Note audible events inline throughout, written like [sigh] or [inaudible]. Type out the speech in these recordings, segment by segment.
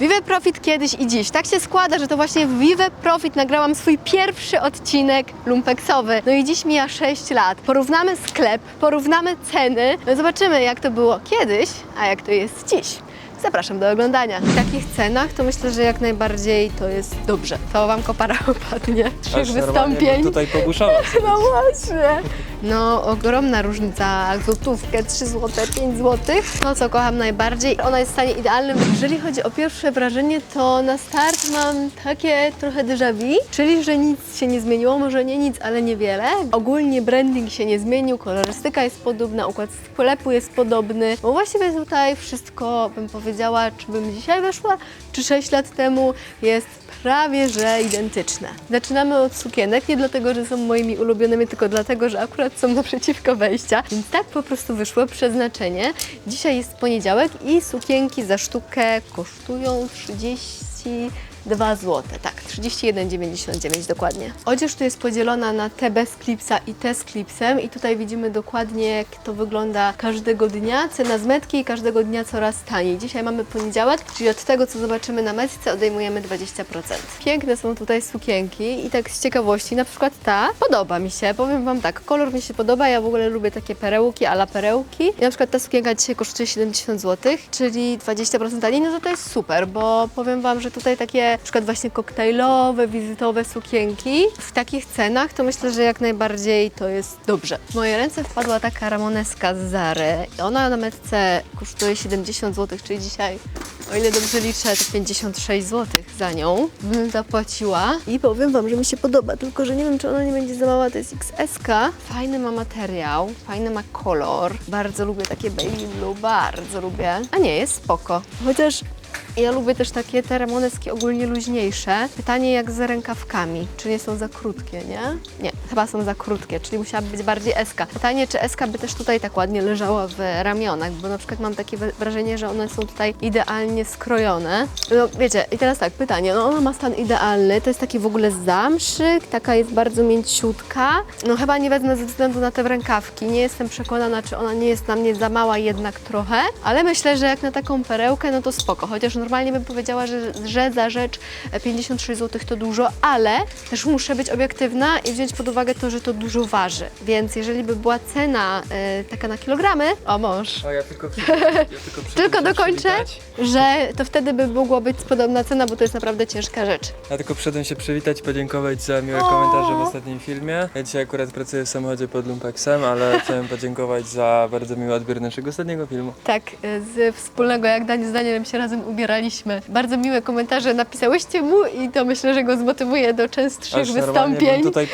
Vive Profit kiedyś i dziś. Tak się składa, że to właśnie w Vive Profit nagrałam swój pierwszy odcinek lumpeksowy. No i dziś mija 6 lat. Porównamy sklep, porównamy ceny. No zobaczymy jak to było kiedyś, a jak to jest dziś. Zapraszam do oglądania. W takich cenach to myślę, że jak najbardziej to jest dobrze. To wam kopara [laughs] opadnie. Trzech wystąpień. tutaj pobuszował. [laughs] No właśnie. No, ogromna różnica. Złotówkę, 3 zł, 5 zł. To, co kocham najbardziej. Ona jest w stanie idealnym. Jeżeli chodzi o pierwsze wrażenie, to na start mam takie trochę déjà vu, czyli, że nic się nie zmieniło. Może nie nic, ale niewiele. Ogólnie branding się nie zmienił, kolorystyka jest podobna, układ sklepu jest podobny. Bo właściwie tutaj wszystko, bym powiedziała, czy bym dzisiaj weszła, czy 6 lat temu, jest prawie że identyczne. Zaczynamy od sukienek, nie dlatego, że są moimi ulubionymi, tylko dlatego, że akurat są [laughs] naprzeciwko wejścia. Więc tak po prostu wyszło przeznaczenie. Dzisiaj jest poniedziałek i sukienki za sztukę kosztują 32 zł. Tak, 31,99 dokładnie. Odzież tu jest podzielona na te bez klipsa i te z klipsem i tutaj widzimy dokładnie jak to wygląda każdego dnia. Cena z metki i każdego dnia coraz taniej. Dzisiaj mamy poniedziałek, czyli od tego co zobaczymy na metce odejmujemy 20%. Piękne są tutaj sukienki i tak z ciekawości, na przykład ta podoba mi się. Powiem Wam tak, kolor mi się podoba, ja w ogóle lubię takie perełki, ala perełki. I na przykład ta sukienka dzisiaj kosztuje 70 zł, czyli 20% taniej, no to to jest super, bo powiem Wam, że tutaj takie na przykład właśnie koktajlowe, wizytowe sukienki w takich cenach, to myślę, że jak najbardziej to jest dobrze. W moje ręce wpadła taka ramoneska z Zary. Ona na metce kosztuje 70 zł, czyli dzisiaj, o ile dobrze liczę, to 56 zł za nią bym zapłaciła. I powiem Wam, że mi się podoba, tylko że nie wiem, czy ona nie będzie za mała, to jest XS. Fajny ma materiał, fajny ma kolor. Bardzo lubię takie baby blue, bardzo lubię. A nie, jest spoko. Chociaż ja lubię też takie te ramoneski ogólnie luźniejsze. Pytanie jak z rękawkami. Czy nie są za krótkie, nie? Nie, chyba są za krótkie, czyli musiałaby być bardziej eska. Pytanie, czy eska by też tutaj tak ładnie leżała w ramionach, bo na przykład mam takie wrażenie, że one są tutaj idealnie skrojone. No wiecie, i teraz tak, pytanie, no ona ma stan idealny, to jest taki w ogóle zamszyk, taka jest bardzo mięciutka. No chyba nie wezmę ze względu na te rękawki, nie jestem przekonana, czy ona nie jest na mnie za mała jednak trochę, ale myślę, że jak na taką perełkę, no to spoko, chociaż normalnie bym powiedziała, że, że za rzecz e, 56 zł to dużo, ale też muszę być obiektywna i wziąć pod uwagę to, że to dużo waży, więc jeżeli by była cena e, taka na kilogramy, o mąż, O, ja tylko, ja tylko, [laughs] tylko dokończę, że to wtedy by mogła być podobna cena, bo to jest naprawdę ciężka rzecz. Ja tylko przyszedłem się przywitać, podziękować za miłe O! komentarze w ostatnim filmie. Ja dzisiaj akurat pracuję w samochodzie pod Lumpeksem, ale [laughs] chciałem podziękować za bardzo miły odbiór naszego ostatniego filmu. Tak, e, z wspólnego, jak Daniel z Danielem się razem ubieraliśmy. Bardzo miłe komentarze napisałyście mu i to myślę, że go zmotywuje do częstszych Aż wystąpień. bym tutaj [laughs]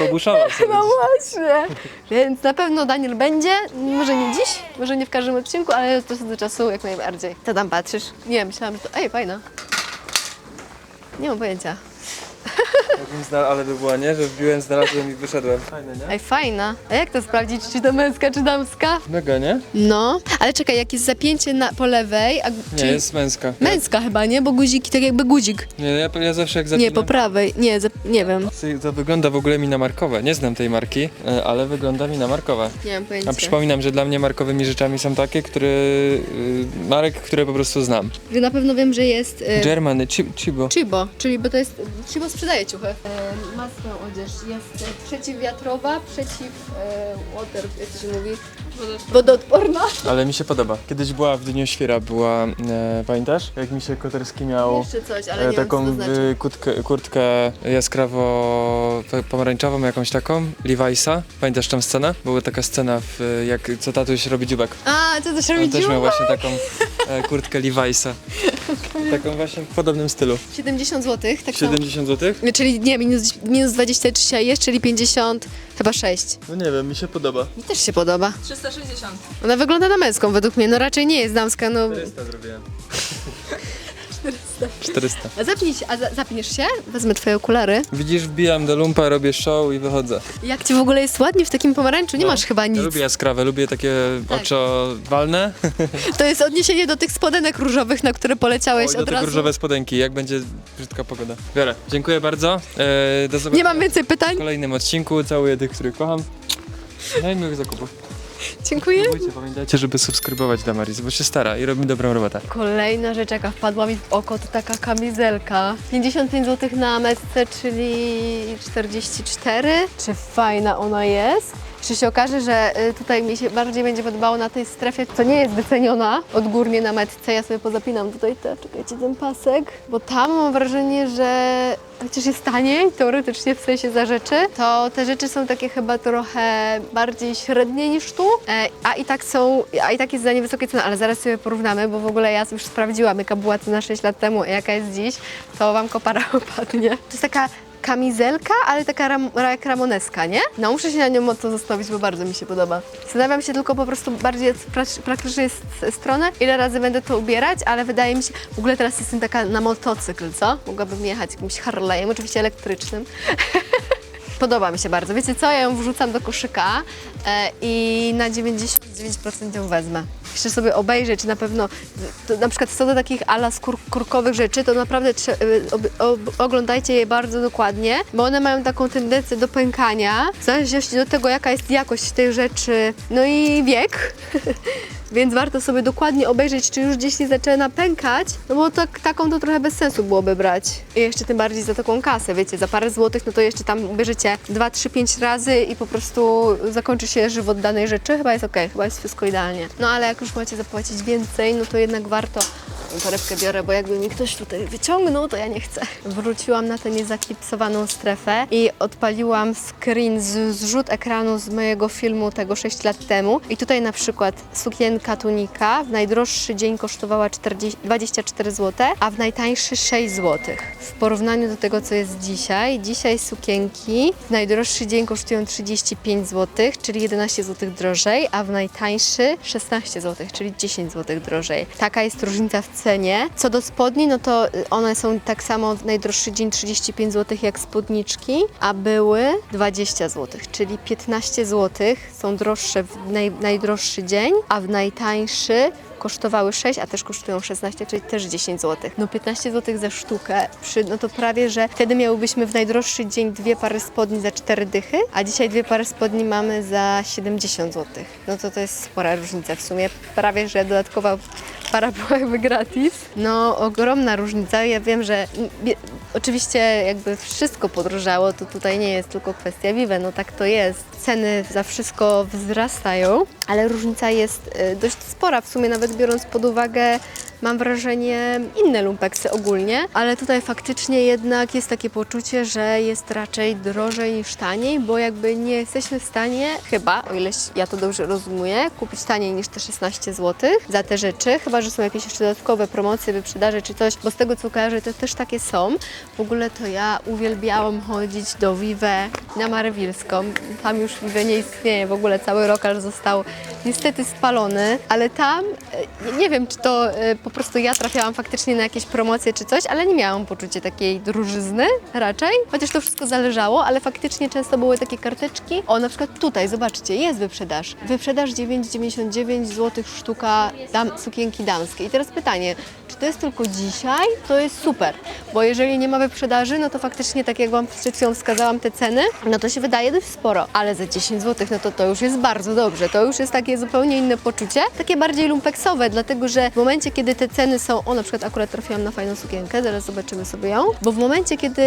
sobie. No właśnie. Więc na pewno Daniel będzie, może nie dziś, może nie w każdym odcinku, ale od czasu do czasu jak najbardziej. Co tam patrzysz? Nie, myślałam, że to... Ej, fajna. Nie mam pojęcia. Jakbym ale by była, nie? Że wbiłem, znalazłem i wyszedłem. Fajne, nie? Ej, fajna. A jak to sprawdzić, czy to męska, czy damska? Mega, nie? No, ale czekaj, jak jest zapięcie na, po lewej, a Nie, czyli jest męska. męska chyba, nie? Bo guziki, tak jakby guzik. Nie, ja, ja zawsze jak zapinam... Nie, po prawej. Nie, zap... nie wiem. To wygląda w ogóle mi na markowe. Nie znam tej marki, e, ale wygląda mi na markowe. Nie mam pojęcia. A przypominam, że dla mnie markowymi rzeczami są takie, które, y, marek, które po prostu znam. Na pewno wiem, że jest y, Germany, Chi- Chibo. Chibo, czyli bo to jest, Chibo sprzedaje ciuchy. E, ma swoją odzież, jest e, przeciwwiatrowa, przeciw e, water, jak to się mówi, wodoodporna. Ale mi się podoba. Kiedyś była w Dniu Świra, była, e, pamiętasz? Jak mi się Koterski miał Jeszcze coś, ale e, nie taką wiem, co to znaczy. e, kurtkę, kurtkę jaskrawo pe- pomarańczową, jakąś taką, Levi'sa. Pamiętasz tą scenę? Była taka scena, w, jak co tatuś robi dziubek. A, co to się On robi też miał właśnie taką e, kurtkę Levi'sa. [laughs] Taką właśnie w podobnym stylu. 70 zł, tak samo. 70 zł? Czyli nie, minus, minus 20 dzisiaj jest, czyli 50, chyba 6. No nie wiem, mi się podoba. Mi też się podoba. 360. Ona wygląda na męską według mnie, no raczej nie jest damska, no. 400 zrobiłem. 400. A zapnij się, a za, zapniesz się? Wezmę twoje okulary. Widzisz, wbijam do lumpa, robię show i wychodzę. Jak ci w ogóle jest ładnie w takim pomarańczu? Nie No, masz chyba nic. Lubię jaskrawe, lubię takie Tak. oczowalne. [laughs] To jest odniesienie do tych spodenek różowych, na które poleciałeś Oj, do od tego razu. różowe spodenki, jak będzie brzydka pogoda. Biorę. Dziękuję bardzo. E, do zobaczenia Nie mam więcej pytań. w kolejnym odcinku. Całuję tych, których kocham. No i miłych zakupów. Dziękuję. Próbujcie, pamiętajcie, żeby subskrybować Damaris, bo się stara i robi dobrą robotę. Kolejna rzecz, jaka wpadła mi w oko, to taka kamizelka. 55 zł na metce, czyli 44. Czy fajna ona jest? Czy się okaże, że y, tutaj mi się bardziej będzie podobało na tej strefie, co nie jest wyceniona odgórnie na metce. Ja sobie pozapinam tutaj te, czekajcie, ten pasek, bo tam mam wrażenie, że chociaż jest taniej, teoretycznie w sensie za rzeczy, to te rzeczy są takie chyba trochę bardziej średnie niż tu, e, a i tak są, a i tak jest za nie wysokie ceny, ale zaraz sobie porównamy, bo w ogóle ja już sprawdziłam, jaka była cena 6 lat temu, a jaka jest dziś, to wam kopara [laughs] opadnie. To jest taka kamizelka, ale taka ram, jak ramoneska, nie? No muszę się na nią mocno zastanowić, bo bardzo mi się podoba. Zastanawiam się tylko po prostu bardziej od pra- praktycznej s- strony, ile razy będę to ubierać, ale wydaje mi się, w ogóle teraz jestem taka na motocykl, co? Mogłabym jechać jakimś Harley'em, oczywiście elektrycznym. [laughs] Podoba mi się bardzo. Wiecie co? Ja ją wrzucam do koszyka e, i na 99% ją wezmę. Chcę sobie obejrzeć, czy na pewno, to na przykład co do takich ala skór, kurkowych rzeczy, to naprawdę trze- y, ob, ob, oglądajcie je bardzo dokładnie, bo one mają taką tendencję do pękania, w zależności od tego, jaka jest jakość tej rzeczy, no i wiek. [laughs] Więc warto sobie dokładnie obejrzeć, czy już gdzieś nie zaczyna pękać, no bo tak, taką to trochę bez sensu byłoby brać. I jeszcze tym bardziej za taką kasę, wiecie, za parę złotych, no to jeszcze tam bierzecie 2, 3, 5 razy i po prostu zakończy się żywot danej rzeczy. Chyba jest okej, chyba jest wszystko idealnie. No ale jak już macie zapłacić więcej, no to jednak warto torebkę biorę, bo jakby mi ktoś tutaj wyciągnął, to ja nie chcę. Wróciłam na tę niezaklipsowaną strefę i odpaliłam screen z zrzut ekranu z mojego filmu tego 6 lat temu. I tutaj na przykład sukienka tunika w najdroższy dzień kosztowała 40, 24 zł, a w najtańszy 6 zł. W porównaniu do tego, co jest dzisiaj, dzisiaj sukienki w najdroższy dzień kosztują 35 zł, czyli 11 zł drożej, a w najtańszy 16 zł, czyli 10 zł drożej. Taka jest różnica w cenie. Co do spodni, no to y, one są tak samo najdroższy dzień 35 zł jak spódniczki, a były 20 zł, czyli 15 zł są droższe w naj, najdroższy dzień, a w najtańszy kosztowały 6, a też kosztują 16, czyli też 10 zł. No 15 zł za sztukę, przy, no to prawie, że wtedy miałybyśmy w najdroższy dzień dwie pary spodni za 4 dychy, a dzisiaj dwie pary spodni mamy za 70 zł. No to to jest spora różnica w sumie, prawie, że dodatkowa para była jakby gratis. No ogromna różnica, ja wiem, że oczywiście jakby wszystko podrożało, to tutaj nie jest tylko kwestia Vive, no tak to jest. Ceny za wszystko wzrastają, ale różnica jest y, dość spora w sumie, nawet biorąc pod uwagę mam wrażenie inne lumpeksy ogólnie, ale tutaj faktycznie jednak jest takie poczucie, że jest raczej drożej niż taniej, bo jakby nie jesteśmy w stanie, chyba, o ileś ja to dobrze rozumuję, kupić taniej niż te 16 zł za te rzeczy, chyba, że są jakieś jeszcze dodatkowe promocje, wyprzedaże czy coś, bo z tego co kojarzę, to też takie są. W ogóle to ja uwielbiałam chodzić do Vive na Marewilską. Tam już Vive nie istnieje, w ogóle cały lokal został niestety spalony, ale tam, e, nie wiem czy to e, po prostu ja trafiałam faktycznie na jakieś promocje czy coś, ale nie miałam poczucia takiej drużyzny raczej, chociaż to wszystko zależało, ale faktycznie często były takie karteczki. O, na przykład tutaj, zobaczcie, jest wyprzedaż. Wyprzedaż 9,99 zł sztuka dam, sukienki damskiej. I teraz pytanie, to jest tylko dzisiaj? To jest super, bo jeżeli nie ma wyprzedaży, no to faktycznie, tak jak Wam przed chwilą wskazałam te ceny, no to się wydaje dość sporo, ale za 10 zł, no to to już jest bardzo dobrze. To już jest takie zupełnie inne poczucie, takie bardziej lumpeksowe, dlatego że w momencie, kiedy te ceny są, o na przykład akurat trafiłam na fajną sukienkę, zaraz zobaczymy sobie ją, bo w momencie, kiedy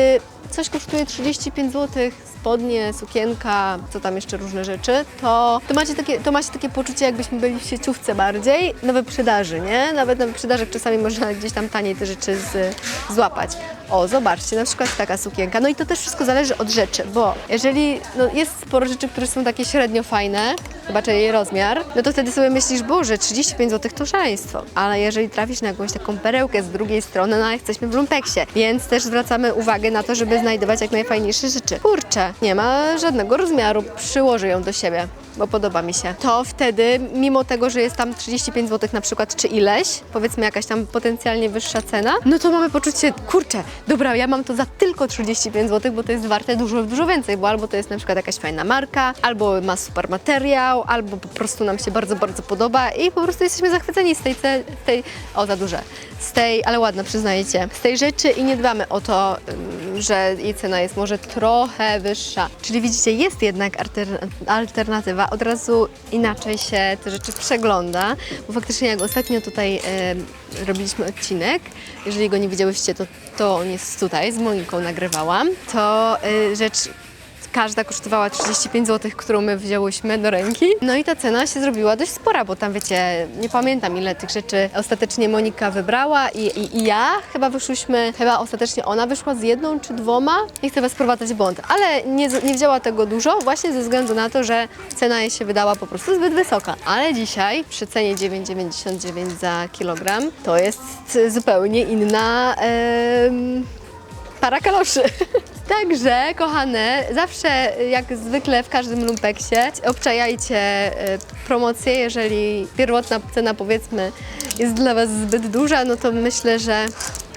coś kosztuje 35 zł, spodnie, sukienka, co tam jeszcze różne rzeczy, to, to, macie takie, to macie takie poczucie, jakbyśmy byli w sieciówce bardziej, na wyprzedaży, nie? Nawet na wyprzedażach czasami można gdzieś tam taniej te rzeczy z, złapać. O, zobaczcie, na przykład taka sukienka. No i to też wszystko zależy od rzeczy, bo jeżeli no, jest sporo rzeczy, które są takie średnio fajne, zobaczę jej rozmiar, no to wtedy sobie myślisz, Boże, 35 zł to szaleństwo. Ale jeżeli trafisz na jakąś taką perełkę z drugiej strony, no a jesteśmy w lumpeksie, więc też zwracamy uwagę na to, żeby znajdować jak najfajniejsze rzeczy. Kurczę, nie ma żadnego rozmiaru, przyłożę ją do siebie bo podoba mi się. To wtedy, mimo tego, że jest tam 35 zł na przykład, czy ileś, powiedzmy jakaś tam potencjalnie wyższa cena, no to mamy poczucie, kurczę, dobra, ja mam to za tylko 35 zł, bo to jest warte dużo, dużo więcej, bo albo to jest na przykład jakaś fajna marka, albo ma super materiał, albo po prostu nam się bardzo, bardzo podoba i po prostu jesteśmy zachwyceni z tej, tej o za duże, z tej, ale ładna przyznajecie, z tej rzeczy i nie dbamy o to, ym, że jej cena jest może trochę wyższa. Czyli widzicie, jest jednak alter- alternatywa. Od razu inaczej się te rzeczy przegląda, bo faktycznie jak ostatnio tutaj e, robiliśmy odcinek, jeżeli go nie widziałyście, to, to on jest tutaj, z Moniką nagrywałam, to e, rzecz Każda kosztowała 35 zł, którą my wzięłyśmy do ręki. No i ta cena się zrobiła dość spora, bo tam wiecie, nie pamiętam ile tych rzeczy ostatecznie Monika wybrała i, i, i ja chyba wyszłyśmy, chyba ostatecznie ona wyszła z jedną czy dwoma. Nie chcę was wprowadzać w błąd, ale nie, nie wzięła tego dużo właśnie ze względu na to, że cena jej się wydała po prostu zbyt wysoka. Ale dzisiaj przy cenie 9,99 za kilogram to jest zupełnie inna em, para kaloszy. [laughs] Także, kochane, zawsze jak zwykle w każdym lumpeksie obczajajcie e, promocję. Jeżeli pierwotna cena powiedzmy jest dla Was zbyt duża, no to myślę, że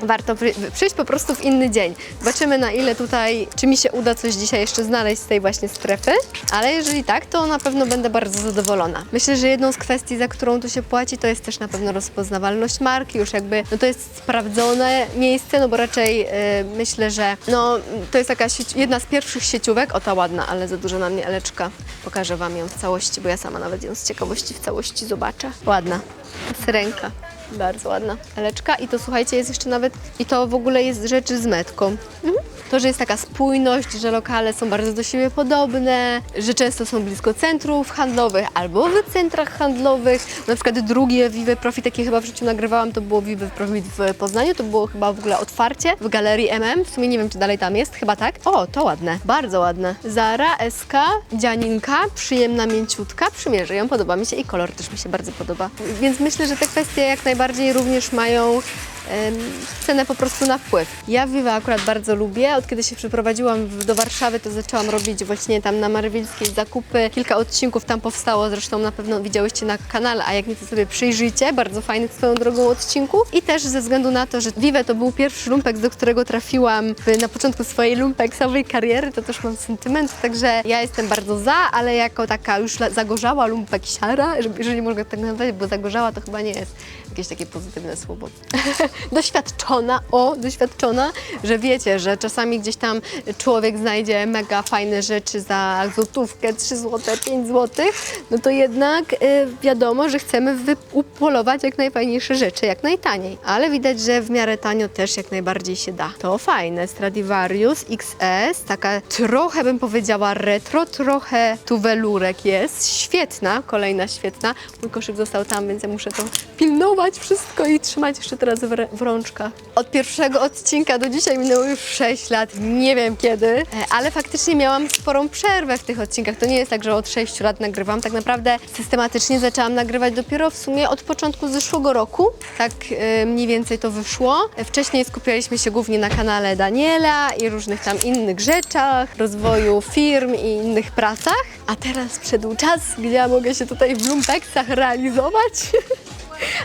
warto przy- przyjść po prostu w inny dzień. Zobaczymy na ile tutaj, czy mi się uda coś dzisiaj jeszcze znaleźć z tej właśnie strefy, ale jeżeli tak, to na pewno będę bardzo zadowolona. Myślę, że jedną z kwestii, za którą tu się płaci, to jest też na pewno rozpoznawalność marki, już jakby, no to jest sprawdzone miejsce, no bo raczej e, myślę, że no to jest sieć, jedna z pierwszych sieciówek, o ta ładna, ale za dużo na mnie eleczka. Pokażę Wam ją w całości, bo ja sama nawet ją z ciekawości w całości zobaczę. Ładna. Syrenka. Bardzo ładna eleczka i to słuchajcie, jest jeszcze nawet, i to w ogóle jest rzecz z metką. Mhm. To, że jest taka spójność, że lokale są bardzo do siebie podobne, że często są blisko centrów handlowych albo w centrach handlowych. Na przykład drugie Vive Profit, jakie chyba w życiu nagrywałam, to było Vive Profit w Poznaniu, to było chyba w ogóle otwarcie w galerii MM. W sumie nie wiem, czy dalej tam jest, chyba tak. O, to ładne, bardzo ładne. Zara, SK, Dzianinka, przyjemna, mięciutka, przymierzę ją, podoba mi się i kolor też mi się bardzo podoba. Więc myślę, że te kwestie jak najbardziej również mają cenę po prostu na wpływ. Ja Viva akurat bardzo lubię. Od kiedy się przeprowadziłam do Warszawy, to zaczęłam robić właśnie tam na Marywilskiej zakupy. Kilka odcinków tam powstało, zresztą na pewno widziałyście na kanale, a jak nie, to sobie przyjrzyjcie. Bardzo fajnych swoją drogą odcinków. I też ze względu na to, że Vive to był pierwszy lumpek, do którego trafiłam w- na początku swojej lumpeksowej kariery, to też mam sentyment, także ja jestem bardzo za, ale jako taka już zagorzała lumpeksiara, jeżeli mogę tak nazwać, bo zagorzała to chyba nie jest jakieś takie pozytywne słowo. [laughs] doświadczona, o, doświadczona, że wiecie, że czasami gdzieś tam człowiek znajdzie mega fajne rzeczy za złotówkę, 3 zł, 5 zł, no to jednak y, wiadomo, że chcemy upolować jak najfajniejsze rzeczy, jak najtaniej. Ale widać, że w miarę tanio też jak najbardziej się da. To fajne, Stradivarius XS, taka trochę bym powiedziała retro, trochę tu welurek jest, świetna, kolejna świetna. Mój koszyk został tam, więc ja muszę to pilnować wszystko i trzymać jeszcze teraz w, w rączkach. Od pierwszego odcinka do dzisiaj minęło już 6 lat, nie wiem kiedy, e, ale faktycznie miałam sporą przerwę w tych odcinkach. To nie jest tak, że od 6 lat nagrywam. Tak naprawdę systematycznie zaczęłam nagrywać dopiero w sumie od początku zeszłego roku. Tak e, mniej więcej to wyszło. Wcześniej skupialiśmy się głównie na kanale Daniela i różnych tam innych rzeczach, rozwoju firm i innych pracach. A teraz przyszedł czas, gdzie ja mogę się tutaj w lumpeksach realizować. [laughs]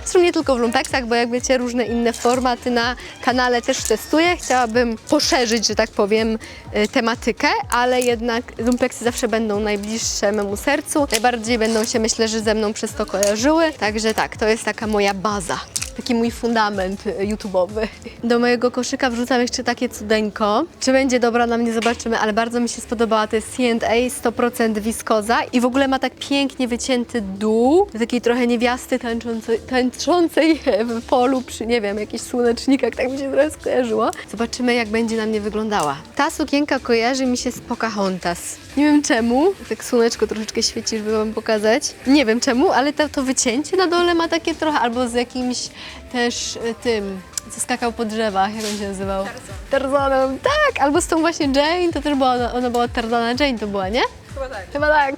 Zresztą nie tylko w lumpeksach, bo jak wiecie, różne inne formaty na kanale też testuję. Chciałabym poszerzyć, że tak powiem, y, tematykę, ale jednak lumpeksy zawsze będą najbliższe memu sercu. Najbardziej będą się, myślę, że ze mną przez to kojarzyły. Także tak, to jest taka moja baza. Taki mój fundament y, YouTube'owy. Do mojego koszyka wrzucam jeszcze takie cudeńko. Czy będzie dobra na mnie, zobaczymy, ale bardzo mi się spodobała. To jest C&A 100% wiskoza i w ogóle ma tak pięknie wycięty dół. Takiej trochę niewiasty tańczącej, tańczącej [laughs] w polu przy, nie wiem, jakichś słonecznikach. Tak mi się trochę skojarzyło. Zobaczymy, jak będzie na mnie wyglądała. Ta sukienka kojarzy mi się z Pocahontas. Nie wiem czemu. Tak słoneczko troszeczkę świeci, żeby wam pokazać. Nie wiem czemu, ale to, to wycięcie na dole ma takie trochę, albo z jakimś też y, tym, co skakał po drzewach, jak on się nazywał? Tarzanem. Tak, albo z tą właśnie Jane, to też była, ona, ona była Tarzana Jane to była, nie? Chyba tak. Chyba tak.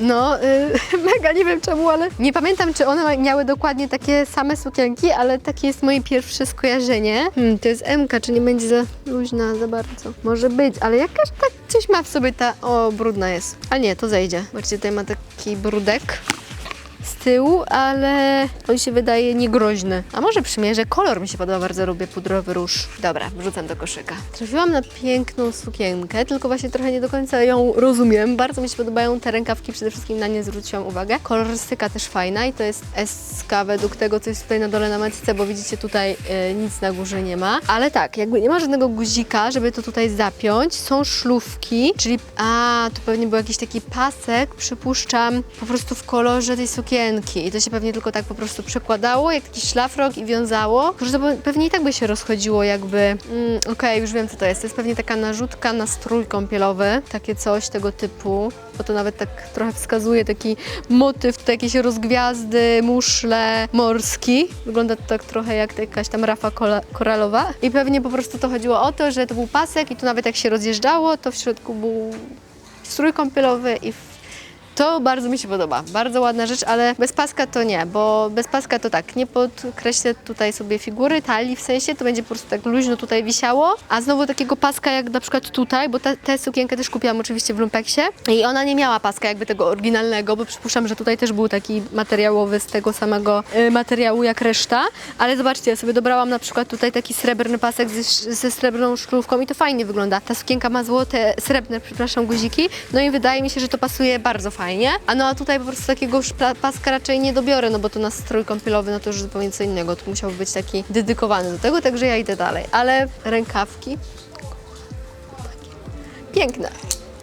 No, y, [laughs] mega nie wiem czemu, ale nie pamiętam, czy one miały dokładnie takie same sukienki, ale takie jest moje pierwsze skojarzenie. Hmm, to jest MK, czy nie będzie za luźna za bardzo? Może być, ale jakaś tak coś ma w sobie ta... O, brudna jest. Ale nie, to zejdzie. Zobaczcie, tutaj ma taki brudek. Z tyłu, ale on się wydaje niegroźny. A może przymierzę? Kolor mi się podoba, bardzo lubię pudrowy róż. Dobra, wrzucam do koszyka. Trafiłam na piękną sukienkę, tylko właśnie trochę nie do końca ją rozumiem. Bardzo mi się podobają te rękawki, przede wszystkim na nie zwróciłam uwagę. Kolorystyka też fajna i to jest SK według tego, co jest tutaj na dole na matce, bo widzicie tutaj e, nic na górze nie ma. Ale tak, jakby nie ma żadnego guzika, żeby to tutaj zapiąć. Są szlufki, czyli a, to pewnie był jakiś taki pasek, przypuszczam, po prostu w kolorze tej sukienki. I to się pewnie tylko tak po prostu przekładało, jak taki szlafrok i wiązało. Że to pe- pewnie i tak by się rozchodziło jakby... Mm, Okej, już wiem co to jest. To jest pewnie taka narzutka na strój kąpielowy, takie coś tego typu. Bo to nawet tak trochę wskazuje taki motyw, jakieś rozgwiazdy, muszle, morski. Wygląda to tak trochę jak jakaś tam rafa koralowa. I pewnie po prostu to chodziło o to, że to był pasek i tu nawet jak się rozjeżdżało, to w środku był strój kąpielowy i. to bardzo mi się podoba. Bardzo ładna rzecz, ale bez paska to nie, bo bez paska to tak, nie podkreślę tutaj sobie figury, talii w sensie, to będzie po prostu tak luźno tutaj wisiało, a znowu takiego paska jak na przykład tutaj, bo tę sukienkę też kupiłam oczywiście w Lumpeksie i ona nie miała paska jakby tego oryginalnego, bo przypuszczam, że tutaj też był taki materiałowy z tego samego y, materiału jak reszta, ale zobaczcie, ja sobie dobrałam na przykład tutaj taki srebrny pasek ze, ze srebrną szlówką i to fajnie wygląda. Ta sukienka ma złote, srebrne, przepraszam, guziki, no i wydaje mi się, że to pasuje bardzo fajnie. A no a tutaj po prostu takiego już paska raczej nie dobiorę, no bo to na strój kąpielowy, no to już zupełnie co innego. To musiał być taki dedykowany do tego, także ja idę dalej. Ale rękawki piękne.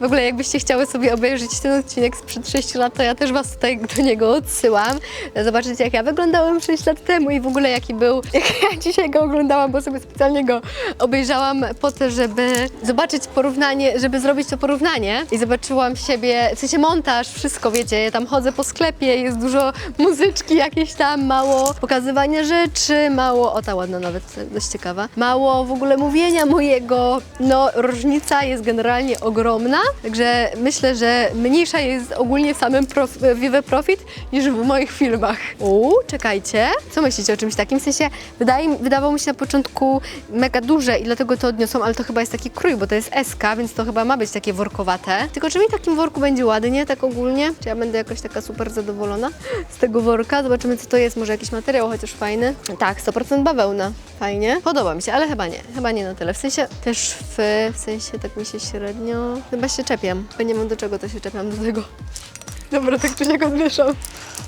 W ogóle jakbyście chciały sobie obejrzeć ten odcinek sprzed 6 lat, to ja też Was tutaj do niego odsyłam. Zobaczycie jak ja wyglądałam 6 lat temu i w ogóle jaki był, [laughs] jak ja dzisiaj go oglądałam, bo sobie specjalnie go obejrzałam po to, żeby zobaczyć porównanie, żeby zrobić to porównanie. I zobaczyłam siebie, w sensie montaż, wszystko wiecie, ja tam chodzę po sklepie, jest dużo muzyczki jakieś tam, mało pokazywania rzeczy, mało, o ta ładna nawet, dość ciekawa, mało w ogóle mówienia mojego, no różnica jest generalnie ogromna, także myślę, że mniejsza jest ogólnie w samym prof, Vive Profit niż w moich filmach. Uuu, czekajcie, co myślicie o czymś takim? W sensie, wydaje, wydawało mi się na początku mega duże i dlatego to odniosłam, ale to chyba jest taki krój, bo to jest SK, więc to chyba ma być takie workowate. Tylko czy mi w takim worku będzie ładnie, tak ogólnie? Czy ja będę jakoś taka super zadowolona z tego worka? Zobaczymy, co to jest. Może jakiś materiał chociaż fajny. Tak, 100% bawełna. Fajnie. Podoba mi się, ale chyba nie. Chyba nie na tyle. W sensie też w, w sensie tak mi się średnio... Chyba się czepiam. Bo nie wiem do czego to się czepiam do tego. Dobra, tak czy jak odmieszam.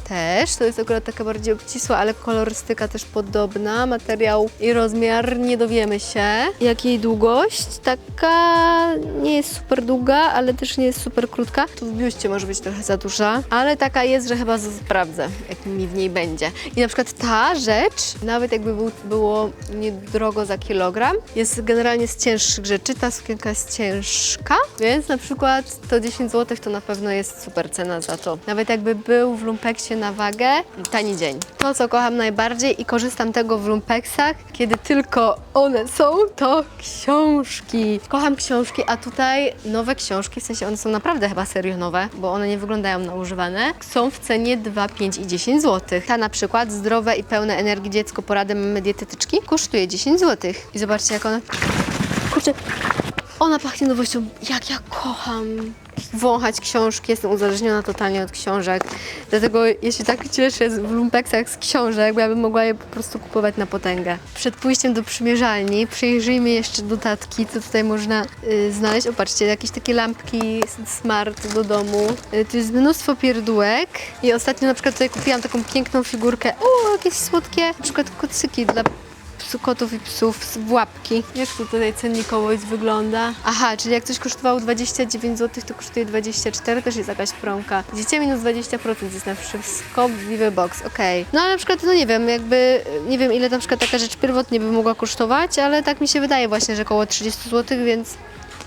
Też, to jest akurat taka bardziej obcisła, ale kolorystyka też podobna. Materiał i rozmiar nie dowiemy się. Jak jej długość? Taka nie jest super długa, ale też nie jest super krótka. Tu w biuście może być trochę za duża, ale taka jest, że chyba sprawdzę, jak mi w niej będzie. I na przykład ta rzecz, nawet jakby był, było niedrogo za kilogram, jest generalnie z cięższych rzeczy. Ta sukienka jest ciężka, więc na przykład to 10 zł to na pewno jest super cena za to. Nawet jakby był w lumpeksie na wagę, tani dzień. To, co kocham najbardziej i korzystam tego w lumpeksach, kiedy tylko one są, to książki. Kocham książki, a tutaj nowe książki, w sensie one są naprawdę chyba serio nowe, bo one nie wyglądają na używane, są w cenie 2, 5 i 10 zł. Ta na przykład, zdrowe i pełne energii dziecko, porady mamy dietetyczki, kosztuje 10 zł. I zobaczcie, jak ona... Kurczę, ona pachnie nowością. Jak ja kocham wąchać książki. Jestem uzależniona totalnie od książek. Dlatego się tak cieszę w lumpeksach z książek, bo ja bym mogła je po prostu kupować na potęgę. Przed pójściem do przymierzalni przyjrzyjmy jeszcze dodatki, co tutaj można y, znaleźć. Opatrzcie, jakieś takie lampki smart do domu. Y, tu jest mnóstwo pierdółek i ostatnio na przykład tutaj kupiłam taką piękną figurkę. O, jakieś słodkie, na przykład kocyki dla psu, kotów i psów z łapki. Jak to tutaj cennikowość wygląda? Aha, czyli jak coś kosztowało 29 zł, to kosztuje 24, też jest jakaś promka. Dziecię minus 20% jest na wszystko Vive Box, okej. No ale na przykład, no nie wiem, jakby, nie wiem ile na przykład taka rzecz pierwotnie by mogła kosztować, ale tak mi się wydaje właśnie, że około 30 zł, więc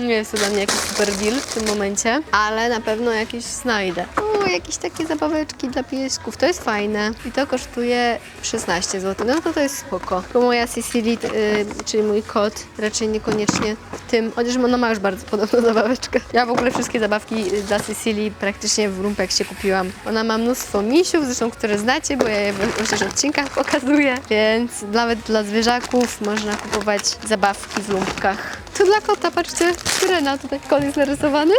nie jest to dla mnie jakiś super deal w tym momencie, ale na pewno jakieś znajdę. O, jakieś takie zabaweczki dla piesków, to jest fajne. I to kosztuje 16 zł, no to to jest spoko. Tylko moja Cecily, y, czyli mój kot, raczej niekoniecznie w tym, chociaż ona ma już bardzo podobną [laughs] zabaweczkę. Ja w ogóle wszystkie zabawki y, dla Cecily praktycznie w Lumpeksie kupiłam. Ona ma mnóstwo misiów, zresztą które znacie, bo ja je w różnych odcinkach [laughs] pokazuję, więc nawet dla zwierzaków można kupować zabawki w lumpkach. To dla kota, patrzcie, syrena, tutaj kot jest narysowany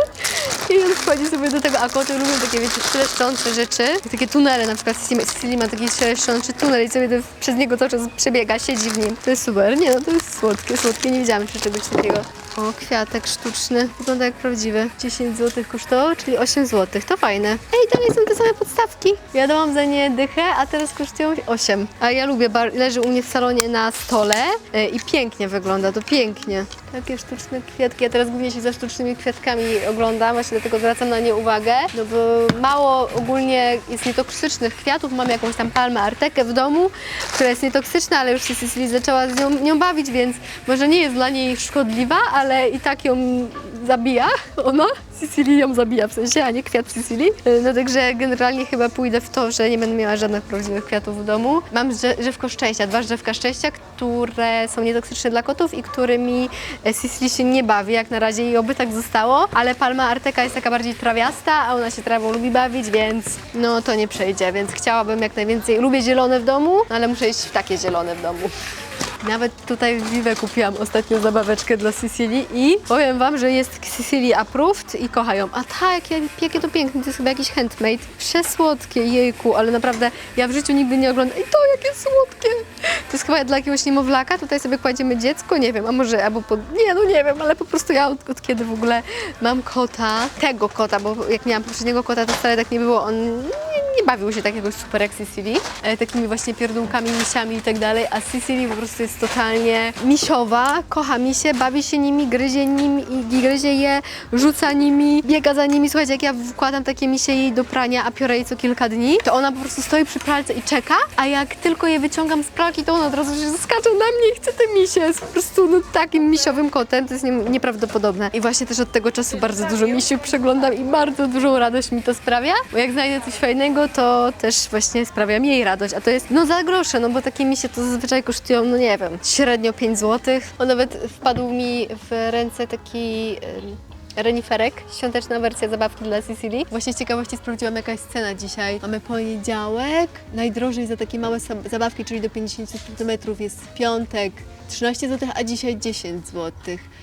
I on wchodzi sobie do tego, a koty lubią takie, wiecie, szeleszczące rzeczy. Takie tunele, na przykład Sicily ma taki szeleszczący tunel i sobie to przez niego cały czas przebiega, siedzi w nim. To jest super. Nie no, to jest słodkie, słodkie. Nie widziałam jeszcze czegoś takiego. O, kwiatek sztuczny. Wygląda jak prawdziwy. 10 zł kosztowało, czyli 8 zł. To fajne. Ej, dalej są te same podstawki. Ja dałam za nie dychę, a teraz kosztują 8. A ja lubię, leży u mnie w salonie na stole e, i pięknie wygląda, to pięknie. Takie sztuczne kwiatki. Ja teraz głównie się za sztucznymi kwiatkami oglądam, właśnie dlatego zwracam na nie uwagę, no bo mało ogólnie jest nietoksycznych kwiatów. Mam jakąś tam palmę artekę w domu, która jest nietoksyczna, ale już się Cecily zaczęła z nią, nią bawić, więc może nie jest dla niej szkodliwa, ale i tak ją zabija [laughs] ona. Cecily ją zabija w sensie, a nie kwiat Cecily. No także generalnie chyba pójdę w to, że nie będę miała żadnych prawdziwych kwiatów w domu. Mam drze- drzewko szczęścia, dwa drzewka szczęścia, które są nietoksyczne dla kotów i którymi e, Cecily się nie bawi. Jak na razie i oby tak zostało, ale palma arteka jest taka bardziej trawiasta, a ona się trawą lubi bawić, więc no to nie przejdzie, więc chciałabym jak najwięcej. Lubię zielone w domu, ale muszę iść w takie zielone w domu. Nawet tutaj w Vive kupiłam ostatnio zabaweczkę dla Sicily i powiem Wam, że jest Sicily approved i kochają. A tak, jakie, jakie to piękne, to jest chyba jakiś handmade. Przesłodkie, jejku, ale naprawdę ja w życiu nigdy nie oglądam. I to jakie słodkie! To jest chyba dla jakiegoś niemowlaka, tutaj sobie kładziemy dziecko, nie wiem, a może, albo po, nie, no nie wiem, ale po prostu ja od, od kiedy w ogóle mam kota, tego kota, bo jak miałam poprzedniego kota, to wcale tak nie było, on nie, nie bawił się tak jakoś super jak Sicily, e, takimi właśnie pierdółkami, misiami i tak dalej, a Sicily po prostu jest totalnie misiowa, kocha misie, bawi się nimi, gryzie nimi i gryzie je, rzuca nimi, biega za nimi. Słuchajcie, jak ja wkładam takie misie jej do prania, a piorę jej co kilka dni, to ona po prostu stoi przy pralce i czeka, a jak tylko je wyciągam z pralki, to ona od razu się skacze na mnie i chce te misie. Jest po prostu no, takim misiowym kotem, to jest nie, nieprawdopodobne. I właśnie też od tego czasu bardzo dużo misiu przeglądam i bardzo dużą radość mi to sprawia, bo jak znajdę coś fajnego, to też właśnie sprawia mi jej radość, a to jest no za grosze, no bo takie misie to zazwyczaj kosztują, no nie wiem, średnio 5 zł. On nawet wpadł mi w ręce taki... Reniferek, świąteczna wersja zabawki dla Sicily. Właśnie z ciekawości sprawdziłam jaka jest cena dzisiaj. Mamy poniedziałek, najdrożej za takie małe zabawki, czyli do 50 cm jest piątek 13 zł, a dzisiaj 10 zł.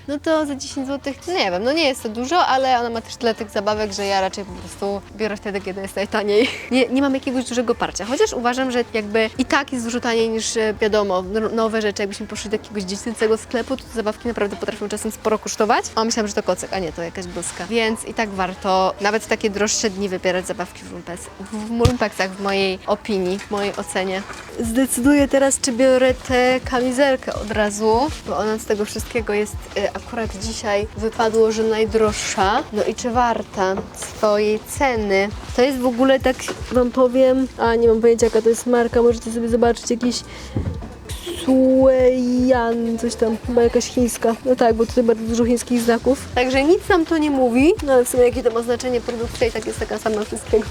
No to za 10 zł, no nie wiem, no nie jest to dużo, ale ona ma też tyle tych zabawek, że ja raczej po prostu biorę wtedy, kiedy jest najtaniej. [laughs] Nie, nie mam jakiegoś dużego parcia, chociaż uważam, że jakby i tak jest dużo taniej niż e, wiadomo, nowe rzeczy. Jakbyśmy poszli do jakiegoś dziecięcego sklepu, to zabawki naprawdę potrafią czasem sporo kosztować. A myślałam, że to kocyk, a nie, to jakaś bluzka. Więc i tak warto nawet w takie droższe dni wybierać zabawki w Lumpes. W w mojej opinii, w mojej ocenie. Zdecyduję teraz, czy biorę tę kamizelkę od razu, bo ona z tego wszystkiego jest y, akurat dzisiaj wypadło, że najdroższa. No i czy warta swojej ceny? To jest w ogóle tak, wam powiem, a nie mam pojęcia jaka to jest marka, możecie sobie zobaczyć jakiś Sueyan, coś tam, chyba jakaś chińska. No tak, bo tutaj bardzo dużo chińskich znaków. Także nic nam to nie mówi, no ale w sumie jakie to ma znaczenie produkcja i tak jest taka sama wszystkiego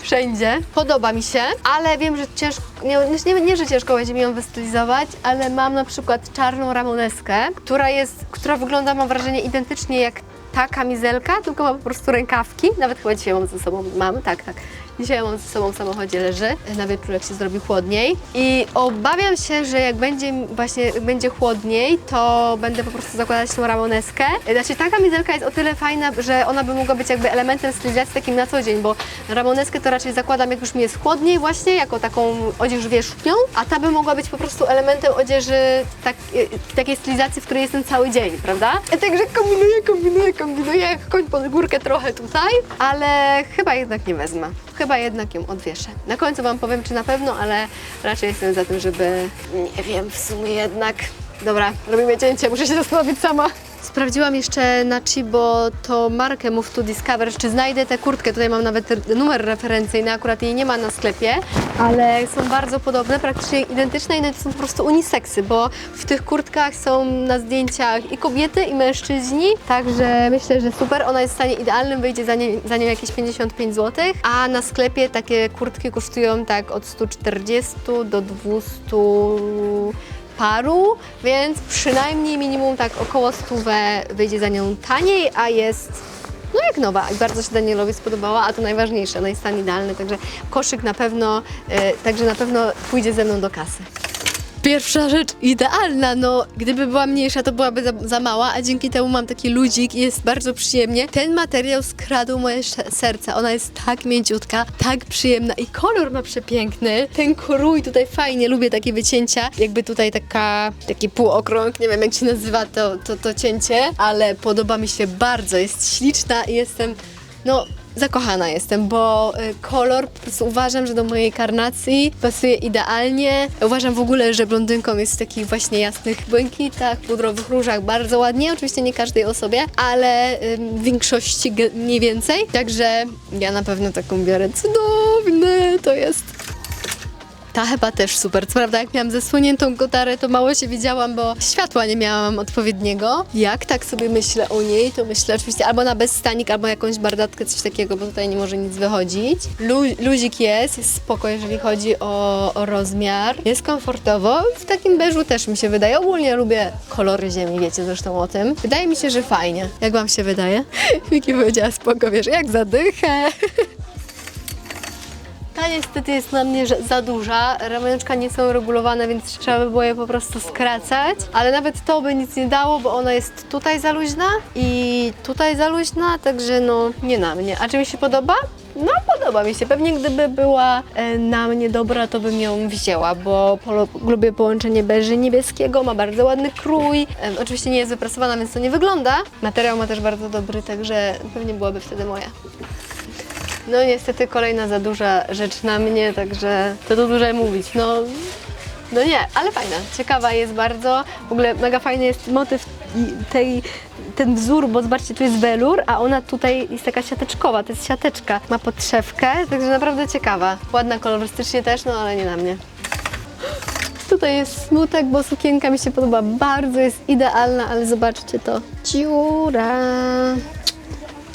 wszędzie. Podoba mi się, ale wiem, że ciężko, nie, nie, nie, że ciężko będzie mi ją wystylizować, ale mam na przykład czarną ramoneskę, która jest, która wygląda, mam wrażenie, identycznie jak ta kamizelka, tylko ma po prostu rękawki. Nawet chyba dzisiaj mam ze sobą, mam, tak, tak. Dzisiaj mam ze sobą w samochodzie leży, na wieczór jak się zrobi chłodniej. I obawiam się, że jak będzie właśnie będzie chłodniej, to będę po prostu zakładać tą ramoneskę. Znaczy ta kamizelka jest o tyle fajna, że ona by mogła być jakby elementem stylizacji takim na co dzień, bo ramoneskę to raczej zakładam jak już mi jest chłodniej właśnie, jako taką odzież wierzchnią, a ta by mogła być po prostu elementem odzieży tak, takiej stylizacji, w której jestem cały dzień, prawda? Także kombinuję, kombinuję, kombinuję, koń pod górkę trochę tutaj, ale chyba jednak nie wezmę. Chyba jednak ją odwieszę. Na końcu Wam powiem, czy na pewno, ale raczej jestem za tym, żeby... Nie wiem, w sumie jednak... Dobra, robimy cięcie, muszę się zastanowić sama. Sprawdziłam jeszcze na Chibo to markę Move to Discover, czy znajdę tę kurtkę. Tutaj mam nawet numer referencyjny, akurat jej nie ma na sklepie, ale są bardzo podobne, praktycznie identyczne i są po prostu uniseksy, bo w tych kurtkach są na zdjęciach i kobiety, i mężczyźni, także myślę, że super. Ona jest w stanie idealnym, wyjdzie za, nie, za nią jakieś 55 zł, a na sklepie takie kurtki kosztują tak od 140 do 200 paru, więc przynajmniej minimum tak około stówę wyjdzie za nią taniej, a jest no jak nowa bardzo się Danielowi spodobała, a to najważniejsze, no jest stan idealny, także koszyk na pewno, e, także na pewno pójdzie ze mną do kasy. Pierwsza rzecz idealna, no gdyby była mniejsza, to byłaby za, za mała, a dzięki temu mam taki ludzik i jest bardzo przyjemnie. Ten materiał skradł moje serce, ona jest tak mięciutka, tak przyjemna i kolor ma przepiękny. Ten krój tutaj fajnie, lubię takie wycięcia, jakby tutaj taka, taki półokrąg, nie wiem jak się nazywa to, to, to cięcie, ale podoba mi się bardzo, jest śliczna i jestem, no zakochana jestem, bo y, kolor uważam, że do mojej karnacji pasuje idealnie. Uważam w ogóle, że blondynką jest w takich właśnie jasnych błękitach, pudrowych różach bardzo ładnie. Oczywiście nie każdej osobie, ale w większości mniej więcej. Także ja na pewno taką biorę. Cudowny to jest. Ta chyba też super. Co prawda, jak miałam zasłoniętą kotarę, to mało się widziałam, bo światła nie miałam odpowiedniego. Jak tak sobie myślę o niej, to myślę oczywiście albo na bezstanik, albo jakąś bardatkę, coś takiego, bo tutaj nie może nic wychodzić. Lu luzik jest, jest spoko, jeżeli chodzi o, o rozmiar. Jest komfortowo. W takim beżu też mi się wydaje. Ogólnie lubię kolory ziemi, wiecie zresztą o tym. Wydaje mi się, że fajnie. Jak wam się wydaje? [laughs] Miki powiedziała spoko, wiesz, jak zadychę. [laughs] Ta niestety jest na mnie za duża. Ramionczka nie są regulowane, więc trzeba by było je po prostu skracać. Ale nawet to by nic nie dało, bo ona jest tutaj za luźna i tutaj za luźna, także no nie na mnie. A czy mi się podoba? No podoba mi się. Pewnie gdyby była e, na mnie dobra, to bym ją wzięła, bo lubię połączenie beży niebieskiego, ma bardzo ładny krój. E, oczywiście nie jest wyprasowana, więc to nie wygląda. Materiał ma też bardzo dobry, także pewnie byłaby wtedy moja. No niestety kolejna za duża rzecz na mnie, także to tu dłużej mówić. No, no nie, ale fajna, ciekawa jest bardzo. W ogóle mega fajny jest motyw tej, ten wzór, bo zobaczcie, tu jest welur, a ona tutaj jest taka siateczkowa, to jest siateczka. Ma podszewkę, także naprawdę ciekawa. Ładna kolorystycznie też, no ale nie na mnie. Tutaj jest smutek, bo sukienka mi się podoba bardzo, jest idealna, ale zobaczcie to. Dziura.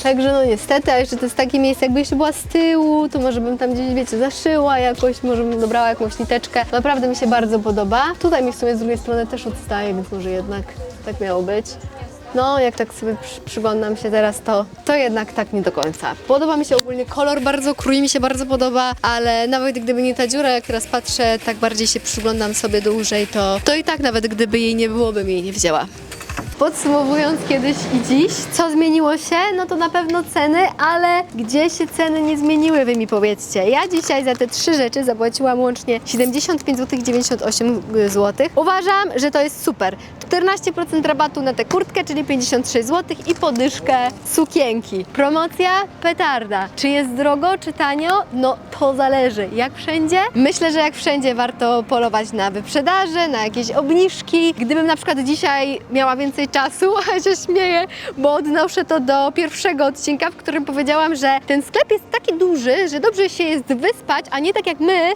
Także no niestety, a jeszcze to jest takie miejsce, jakby jeszcze była z tyłu, to może bym tam gdzieś, wiecie, zaszyła jakoś, może bym dobrała jakąś niteczkę. Naprawdę mi się bardzo podoba. Tutaj mi w sumie z drugiej strony też odstaje, więc może jednak tak miało być. No, jak tak sobie przy, przyglądam się teraz, to, to jednak tak nie do końca. Podoba mi się ogólnie kolor, bardzo krój mi się bardzo podoba, ale nawet gdyby nie ta dziura, jak teraz patrzę, tak bardziej się przyglądam sobie dłużej, to, to i tak nawet gdyby jej nie było, bym jej nie wzięła. Podsumowując kiedyś i dziś, co zmieniło się? No to na pewno ceny, ale gdzie się ceny nie zmieniły, wy mi powiedzcie. Ja dzisiaj za te trzy rzeczy zapłaciłam łącznie 75 zł 98 zł. Uważam, że to jest super. 14% rabatu na tę kurtkę, czyli 56 zł i podyszkę sukienki. Promocja petarda. Czy jest drogo, czy tanio? No to zależy. Jak wszędzie? Myślę, że jak wszędzie warto polować na wyprzedaże, na jakieś obniżki. Gdybym na przykład dzisiaj miała więcej czasu, [laughs] a się śmieję, bo odnoszę to do pierwszego odcinka, w którym powiedziałam, że ten sklep jest taki duży, że dobrze się jest wyspać, a nie tak jak my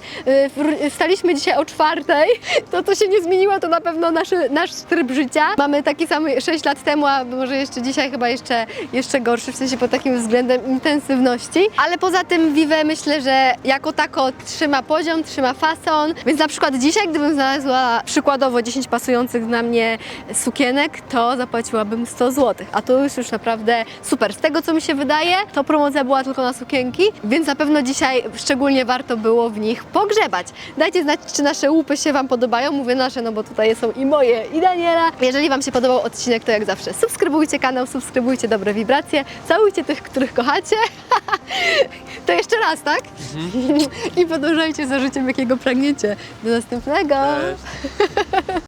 y, wstaliśmy dzisiaj o czwartej, [laughs] to co się nie zmieniło, to na pewno nasz, nasz tryb życia. Mamy taki sam 6 lat temu, a może jeszcze dzisiaj chyba jeszcze, jeszcze gorszy, w sensie pod takim względem intensywności. Ale poza tym Vive myślę, że jako tako trzyma poziom, trzyma fason, więc na przykład dzisiaj, gdybym znalazła przykładowo 10 pasujących na mnie sukienek, to zapłaciłabym 100 zł, a to już już naprawdę super. Z tego co mi się wydaje, to promocja była tylko na sukienki, więc na pewno dzisiaj szczególnie warto było w nich pogrzebać. Dajcie znać, czy nasze łupy się Wam podobają. Mówię nasze, no bo tutaj są i moje, i Daniela. Jeżeli Wam się podobał odcinek, to jak zawsze subskrybujcie kanał, subskrybujcie dobre wibracje, całujcie tych, których kochacie. [laughs] to jeszcze raz, tak? [laughs] I podążajcie za życiem, jakiego pragniecie. Do następnego! [laughs]